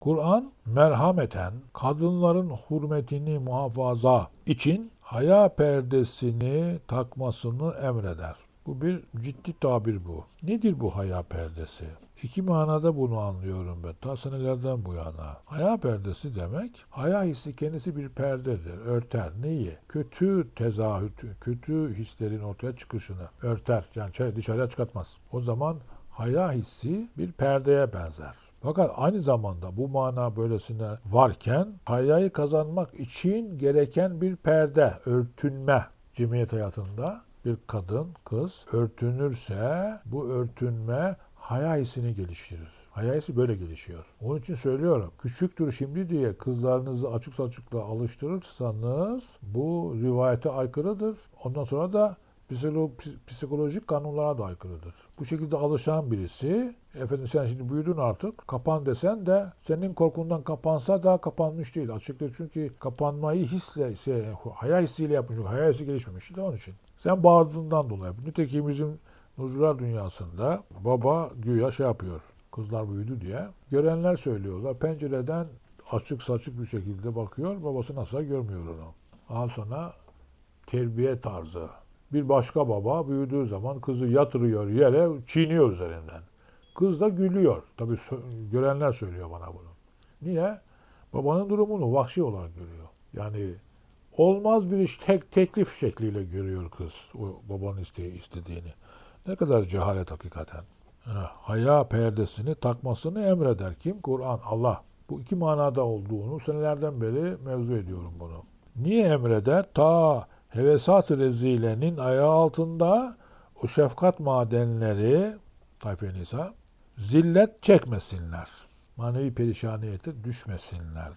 Kur'an merhameten kadınların hürmetini muhafaza için haya perdesini takmasını emreder. Bu bir ciddi tabir bu. Nedir bu haya perdesi? İki manada bunu anlıyorum ben. Ta senelerden bu yana. Haya perdesi demek, haya hissi kendisi bir perdedir. Örter. Neyi? Kötü tezahüt, kötü hislerin ortaya çıkışını örter. Yani dışarıya çıkartmaz. O zaman haya hissi bir perdeye benzer. Fakat aynı zamanda bu mana böylesine varken hayayı kazanmak için gereken bir perde, örtünme cemiyet hayatında bir kadın, kız örtünürse bu örtünme haya hissini geliştirir. Haya hissi böyle gelişiyor. Onun için söylüyorum. Küçüktür şimdi diye kızlarınızı açık saçıkla alıştırırsanız bu rivayete aykırıdır. Ondan sonra da psikolo- ps- psikolojik kanunlara da aykırıdır. Bu şekilde alışan birisi, efendim sen şimdi büyüdün artık, kapan desen de senin korkundan kapansa da kapanmış değil. Açıkça çünkü kapanmayı hisle, şey, haya hissiyle yapmış. Haya hissi gelişmemişti de onun için. Sen bağırdığından dolayı. Nitekim bizim Nurcular dünyasında baba güya şey yapıyor. Kızlar büyüdü diye. Görenler söylüyorlar. Pencereden açık saçık bir şekilde bakıyor. Babası nasıl görmüyor onu. Daha sonra terbiye tarzı. Bir başka baba büyüdüğü zaman kızı yatırıyor yere, çiğniyor üzerinden. Kız da gülüyor. Tabii görenler söylüyor bana bunu. Niye? Babanın durumunu vahşi olarak görüyor. Yani olmaz bir iş tek teklif şekliyle görüyor kız o babanın iste, istediğini. Ne kadar cehalet hakikaten. Ha, haya perdesini takmasını emreder kim? Kur'an, Allah. Bu iki manada olduğunu senelerden beri mevzu ediyorum bunu. Niye emreder? Ta hevesat-ı rezilenin ayağı altında o şefkat madenleri Tayfe Nisa zillet çekmesinler. Manevi perişaniyete düşmesinler